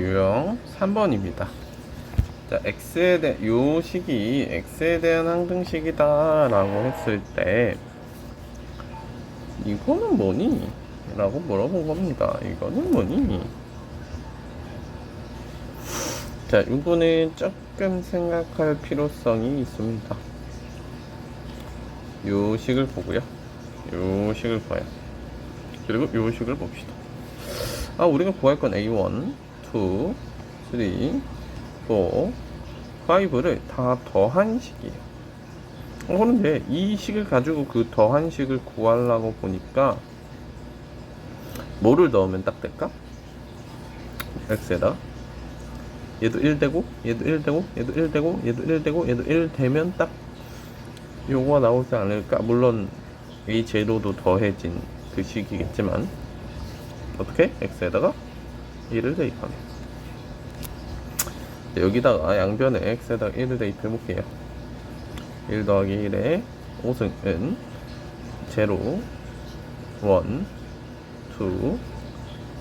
유형 3번입니다. 자, x에 대한 요 식이 x에 대한 항등식이다라고 했을 때 이거는 뭐니? 라고 물어본 겁니다. 이거는 뭐니? 자, 이거는 조금 생각할 필요성이 있습니다. 요 식을 보고요. 요 식을 봐요. 그리고 요 식을 봅시다. 아, 우리가 구할 건 A1, 2, 3, 4, 5를 다 더한 식이에요. 어, 그런데 이 식을 가지고 그 더한 식을 구하려고 보니까 뭐를 넣으면 딱 될까? x에다 얘도 1 되고 얘도 1 되고 얘도 1 되고 얘도 1 되고 얘도 1 되면 딱 요거가 나오지 않을까? 물론 이 제로도 더해진 그 식이겠지만 어떻게? x에다가 1을 대입하면 네, 여기다가 양변에 x에다가 1을 대입해 볼게요. 1 더하기 1의 5승은 제로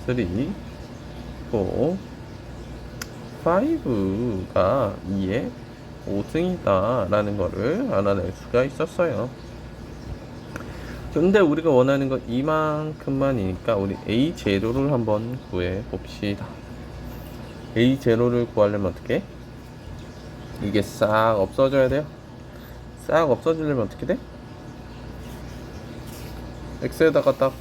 1 2 3 4 5가 2의 5승이다 라는 거를 알아낼 수가 있었어요 근데 우리가 원하는 건 이만큼만이니까 우리 A 제로를 한번 구해 봅시다. A 제로를 구하려면 어떻게? 이게 싹 없어져야 돼요. 싹 없어지려면 어떻게 돼? X에다가 딱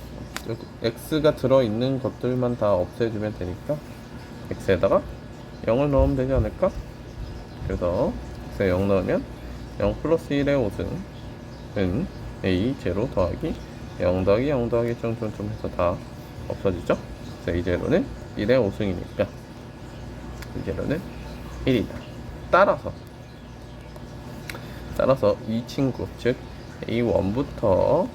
X가 들어있는 것들만 다 없애주면 되니까 X에다가 0을 넣으면 되지 않을까? 그래서 X에 0 넣으면 0 플러스 1의 5승은 a 제로 더하기 0 더하기 0 더하기 점점점 해서 다 없어지죠? 그래서 a 제로는 1의 5승이니까 a 제로는 1이다. 따라서 따라서 이 친구 즉 a1부터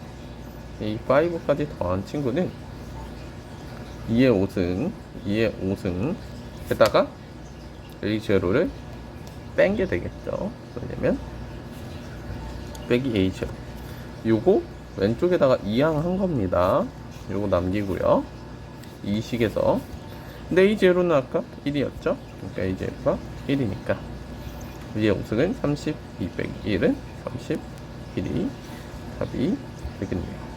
a5까지 더한 친구는 2의 5승 2의 5승 에다가 a 제로를 뺀 게 되겠죠. 왜냐면 빼기 a 제로 요거 왼쪽에다가 이항한 겁니다. 요거 남기고요. 이 식에서 근데 이 제로는 아까 1이었죠? 그러니까 이 제로가 1이니까 위의 우승은 32 빼기 1은 31이 답이 되겠네요.